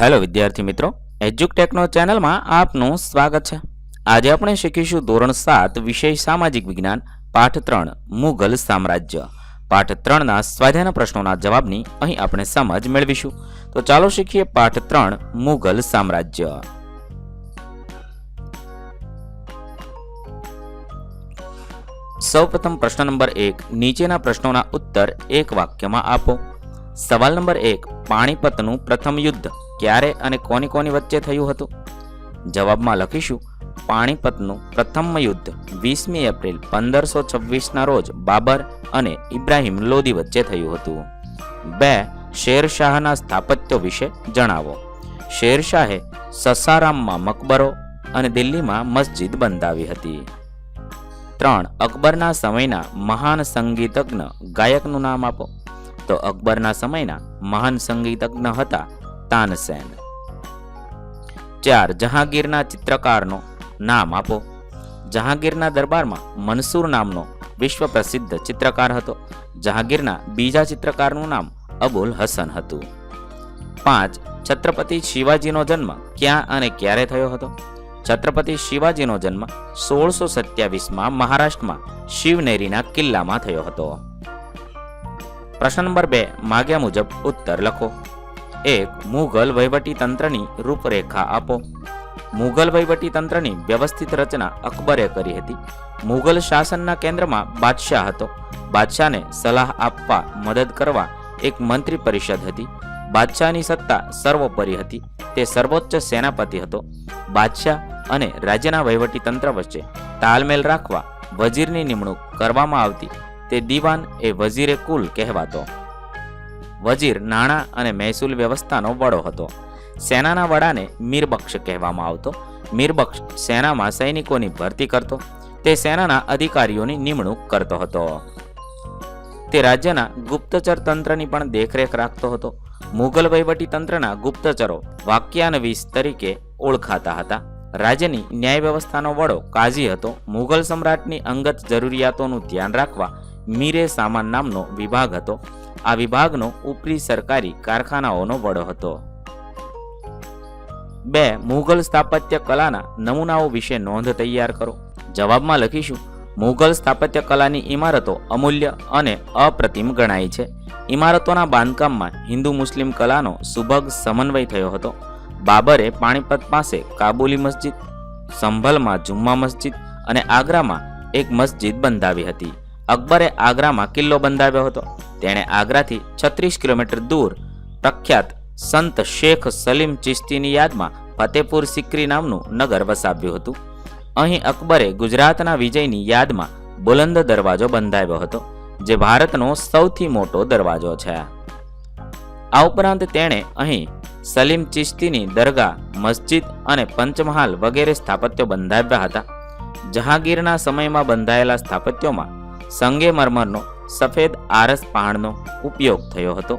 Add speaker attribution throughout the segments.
Speaker 1: Hello વિદ્યાર્થી મિત્રો, એજ્યુકટેકનો ચેનલમાં આપનું સ્વાગત છે. આજે આપણે શીખીશું ધોરણ સાત, વિષય સામાજિક વિજ્ઞાન, પાઠ ત્રણ, મુઘલ સામ્રાજ્ય. પાઠ ત્રણના સ્વાધ્યાયના પ્રશ્નોના જવાબની અહીં આપણે સમજ મેળવીશું. તો ચાલો શીખીએ પાઠ ત્રણ, મુઘલ સામ્રાજ્ય. સૌપ્રથમ પ્રશ્ન નંબર એક, નીચેના પ્રશ્નોના ઉત્તર એક વાક્યમાં આપો. સવાલ નંબર એક, પાણીપતનું પ્રથમ યુદ્ધ. ક્યારે અને કોની કોની વચ્ચે થયું હતું? જવાબમાં લખીશું, પાણીપતનું પ્રથમ યુદ્ધ વીસમી એપ્રિલ પંદરસો છવ્વીસના રોજ બાબર અને ઇબ્રાહિમ લોદી વચ્ચે થયું હતું. બે, શેરશાહના સ્થાપત્યો વિશે જણાવો. શેરશાહે સસારામમાં મકબરો અને દિલ્હીમાં મસ્જિદ બંધાવી હતી. ત્રણ, અકબરના સમયના મહાન સંગીતજ્ઞ ગાયકનું નામ આપો. તો અકબરના સમયના મહાન સંગીતજ્ઞ હતા તાનસેન ચાર, જહાંગીરના ચિત્રકારનો નામ આપો. જહાંગીરના દરબારમાં મનસૂર નામનો વિશ્વ પ્રસિદ્ધ ચિત્રકાર હતો. જહાંગીરના બીજા ચિત્રકારનું નામ અબુલ હસન હતું. પાંચ, છત્રપતિ શિવાજીનો જન્મ ક્યાં અને ક્યારે થયો હતો? છત્રપતિ શિવાજીનો જન્મ સોળસો સત્યાવીસમાં મહારાષ્ટ્રમાં શિવનેરીના કિલ્લામાં થયો હતો. પ્રશ્ન નંબર બે, માગ્યા મુજબ ઉત્તર લખો. એક મુઘલ વહીવટી તંત્રની રૂપરેખા આપો. મુઘલ વહીવટી તંત્રની વ્યવસ્થિત રચના અકબરે કરી હતી. મુઘલ શાસનના કેન્દ્રમાં બાદશાહ હતો. બાદશાહને સલાહ આપવા મદદ કરવા એક મંત્રી પરિષદ હતી. બાદશાહની સત્તા સર્વોપરી હતી. તે સર્વોચ્ચ સેનાપતિ હતો. બાદશાહ અને રાજ્યના વહીવટી તંત્ર વચ્ચે તાલમેલ રાખવા વજીરની નિમણૂક કરવામાં આવતી. તે દીવાન એ વજીરે કુલ કહેવાતો. વજીર, નાણાં અને મહેસૂલ વ્યવસ્થાનો વડો હતો. સેનાના વડાને મીરબક્ષ કહેવામાં આવતો. મીરબક્ષ સેનામાં સૈનિકોની ભરતી કરતો. તે સેનાના અધિકારીઓની નિમણૂક કરતો હતો. તે રાજ્યના ગુપ્તચર તંત્રની પણ દેખરેખ રાખતો હતો. મુઘલ તંત્રના ગુપ્તચરો વાક્યાનવીસ તરીકે ઓળખાતા હતા. રાજ્યની ન્યાય વ્યવસ્થાનો વડો કાઝી હતો. મુઘલ સમ્રાટની અંગત જરૂરિયાતોનું ધ્યાન રાખવા મીરે સામાન નામનો વિભાગ હતો. આ વિભાગનો ઉપરી સરકારી કારખાનાઓનો વડો હતો. બે, મુઘલ સ્થાપત્ય કલાના નમૂનાઓ વિશે નોંધ તૈયાર કરો. જવાબમાં લખીશું, મુઘલ સ્થાપત્ય કલાની ઇમારતો અમૂલ્ય અને અપ્રતિમ ગણાય છે. ઇમારતોના બાંધકામમાં હિન્દુ મુસ્લિમ કલાનો સુભગ સમન્વય થયો હતો. બાબરે પાણીપત પાસે કાબુલી મસ્જિદ, સંભલમાં જુમ્મા મસ્જિદ અને આગ્રામાં એક મસ્જિદ બંધાવી હતી. અકબરે આગ્રામાં કિલ્લો બંધાવ્યો હતો. તેણે આગ્રાથી છત્રીસ કિલોમીટર દૂર પ્રખ્યાત સંત શેખ સલીમ ચિશ્તીની યાદમાં ફતેપુર સિકરી નામનું નગર વસાવ્યું હતું. અહીં અકબરે ગુજરાતના વિજયની યાદમાં બુલંદ દરવાજો બંધાવ્યો હતો, જે ભારતનો સૌથી મોટો દરવાજો છે. આ ઉપરાંત તેણે અહીં સલીમ ચિશ્તીની દરગાહ, મસ્જિદ અને પંચમહાલ વગેરે સ્થાપત્યો બંધાવ્યા હતા. જહાંગીરના સમયમાં બંધાયેલા સ્થાપત્યોમાં સંગેમરમરનો સફેદ આરસ પહાણનો ઉપયોગ થયો હતો.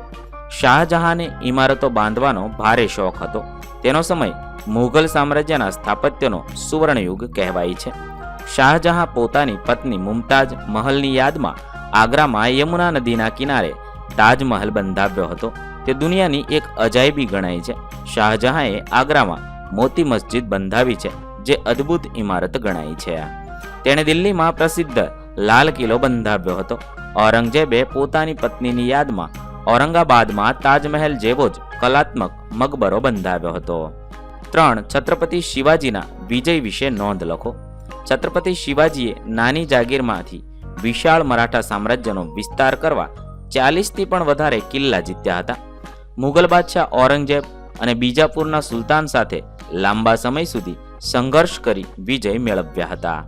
Speaker 1: શાહજહાંને ઇમારતો બાંધવાનો ભારે શોખ હતો. તેનો સમય મુઘલ સામ્રાજ્યના સ્થાપત્યનો સુવર્ણયુગ કહેવાય છે. શાહજહાં પોતાની પત્ની મુમતાજ મહલની યાદમાં આગ્રામાં યમુના નદીના કિનારે તાજમહલ બંધાવ્યો હતો. તે દુનિયાની એક અજાયબી ગણાય છે. શાહજહાંએ આગ્રામાં મોતી મસ્જિદ બંધાવી છે, જે અદ્ભુત ઇમારત ગણાય છે તેણે દિલ્હીમાં પ્રસિદ્ધ લાલ કિલ્લો બંધાવ્યો હતો. ઔરંગઝેબે પોતાની પત્નીની યાદમાં ઔરંગાબાદમાં તાજમહેલ જેવો જ કલાત્મક મકબરો બંધાવ્યો હતો. ત્રણ, છત્રપતિ શિવાજીના વિજય વિશે નોંધ લખો. છત્રપતિ શિવાજીએ નાની જાગીરમાંથી વિશાળ મરાઠા સામ્રાજ્યનો વિસ્તાર કરવા ચાલીસથી પણ વધારે કિલ્લા જીત્યા હતા. મુગલ બાદશાહ ઔરંગઝેબ અને બીજાપુરના સુલતાન સાથે લાંબા સમય સુધી સંઘર્ષ કરી વિજય મેળવ્યા હતા.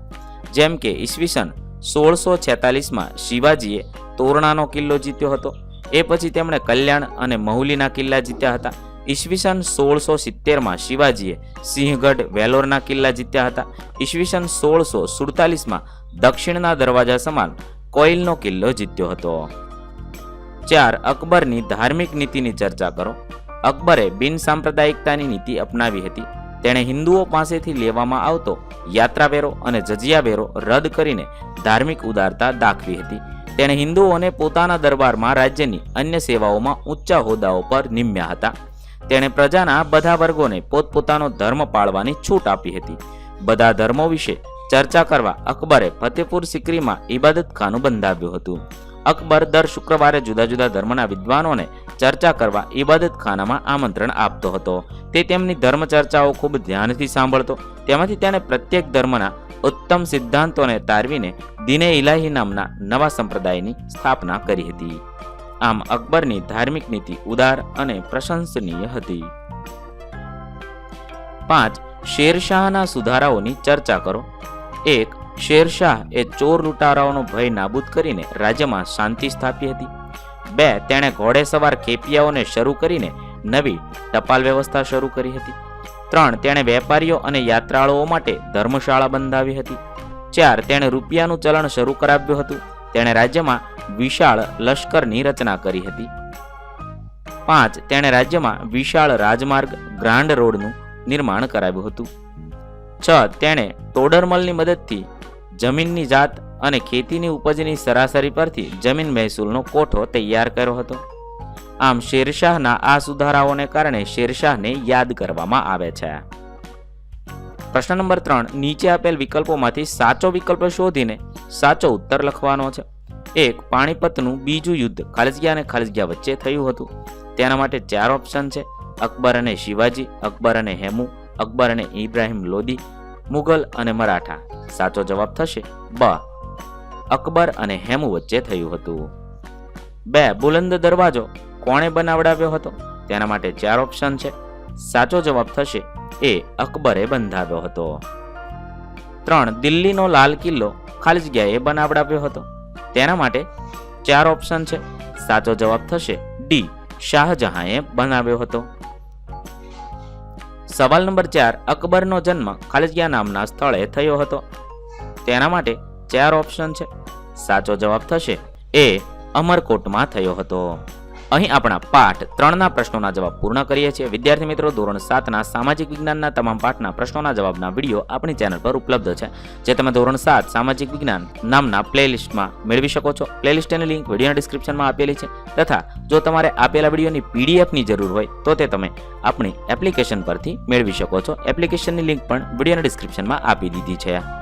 Speaker 1: જેમ કે ઈસવીસન સોળસો છેતાલીસમાં શિવાજીએ તોરણાનો કિલ્લો જીત્યો હતો. એ પછી તેમણે કલ્યાણ અને મહુલીના કિલ્લા જીત્યા હતા. ઈસવીસન સોળસો સિત્તેરમાં શિવાજીએ સિંહગઢ વેલોરના કિલ્લા જીત્યા હતા. ઈસવીસન સોળસો સુડતાલીસમાં દક્ષિણના દરવાજા સમાન કોઇલનો કિલ્લો જીત્યો હતો. ચાર, અકબરની ધાર્મિક નીતિની ચર્ચા કરો. અકબરે બિન સાંપ્રદાયિકતાની નીતિ અપનાવી હતી. તેણે હિન્દુઓ પાસેથી લેવામાં આવતો યાત્રાવેરો અને જજિયા વેરો રદ કરીને ધાર્મિક ઉદારતા દાખવી હતી. તેણે હિન્દુઓને પોતાના દરબારમાં રાજ્યની અન્ય સેવાઓમાં ઊંચા હોદ્દાઓ પર નિમ્યા હતા. તેણે પ્રજાના બધા વર્ગોને પોતપોતાનો ધર્મ પાળવાની છૂટ આપી હતી. બધા ધર્મો વિશે ચર્ચા કરવા અકબરે ફતેપુર સિકરીમાં ઇબાદતખાનું બંધાવ્યું હતું. અકબર દર શુક્રવારે જુદા જુદા ધર્મના વિદ્વાનોને ચર્ચા કરવા ઇબાદતખાનામાં આમંત્રણ આપતો હતો. તે તેમની ધર્મ ચર્ચાઓ ખૂબ ધ્યાનથી સાંભળતો, તેમાંથી તેણે પ્રત્યેક ધર્મના ઉત્તમ સિદ્ધાંતોને તારવીને દિને ઇલાહી નામના નવા સંપ્રદાયની સ્થાપના કરી હતી. આમ અકબરની ધાર્મિક નીતિ ઉદાર અને પ્રશંસનીય હતી. પાંચ, શેરશાહના સુધારાઓની ચર્ચા કરો. એક, શેરશાહ એ ચોર લૂંટારાઓનો ભય નાબૂદ કરીને રાજ્યમાં શાંતિ સ્થાપી હતી. બે, તેણે ઘોડેસવાર ખેપિયાઓને શરૂ કરીને નવી ટપાલ વ્યવસ્થા શરૂ કરી હતી. ત્રણ, તેણે વેપારીઓ અને યાત્રાળુઓ માટે ધર્મશાળા બંધાવી હતી. ચાર, તેણે રૂપિયાનું ચલણ શરૂ કરાવ્યું હતું. તેણે રાજ્યમાં વિશાળ લશ્કરની રચના કરી હતી. પાંચ, તેણે રાજ્યમાં વિશાળ રાજમાર્ગ ગ્રાન્ડ રોડનું નિર્માણ કરાવ્યું હતું. છ, તેણે ટોડરમલની મદદથી જમીનની જાત અને ખેતીની ઉપજની સરાસરી પરથી જમીન મહેસૂલનો કોઠો તૈયાર કર્યો હતો. આમ શેરશાહના આ સુધારાઓને કારણે શેરશાહને યાદ કરવામાં આવે છે. પ્રશ્ન નંબર ત્રણ, નીચે આપેલ વિકલ્પોમાંથી સાચો વિકલ્પ શોધીને સાચો ઉત્તર લખવાનો છે. એક, પાણીપતનું બીજું યુદ્ધ ખાલજિયા અને ખાલજિયા વચ્ચે થયું હતું. તેના માટે ચાર ઓપ્શન છે. અકબર અને શિવાજી, અકબર અને હેમુ, અકબર અને ઇબ્રાહિમ લોદી, મુઘલ અને મરાઠા. સાચો જવાબ થશે બ. અકબર અને હેમુ વચ્ચે થયું હતું. બે બુલંદ દરવાજો કોણે બનાવડાવ્યો હતો? તેના માટે ચાર ઓપ્શન છે. સાચો જવાબ થશે એ અકબરે બંધાવ્યો હતો. ત્રણ, દિલ્હીનો લાલ કિલ્લો ખાલજિયાએ બનાવડાવ્યો હતો. તેના માટે ચાર ઓપ્શન છે. સાચો જવાબ થશે ડી શાહજહાંએ બનાવ્યો હતો. સવાલ નંબર ચાર, અકબરનો જન્મ ખાલિજગ્યા નામના સ્થળે થયો હતો. તેના માટે ચાર ઓપ્શન છે. સાચો જવાબ થશે એ અમરકોટમાં થયો હતો. અહીં આપણા પાઠ ત્રણના પ્રશ્નોના જવાબ પૂર્ણ કરીએ છીએ. વિદ્યાર્થી મિત્રો, ધોરણ સાતના સામાજિક વિજ્ઞાનના તમામ પાઠના પ્રશ્નોના જવાબના વીડિયો આપણી ચેનલ પર ઉપલબ્ધ છે, જે તમે ધોરણ સાત સામાજિક વિજ્ઞાન નામના પ્લેલિસ્ટમાં મેળવી શકો છો. પ્લેલિસ્ટની લિંક વિડીયોના ડિસ્ક્રિપ્શનમાં આપેલી છે તથા જો તમારે આપેલા વિડીયોની પીડીએફની જરૂર હોય, તો તે તમે આપણી એપ્લિકેશન પરથી મેળવી શકો છો. એપ્લિકેશનની લિંક પણ વિડીયોના ડિસ્ક્રિપ્શનમાં આપી દીધી છે.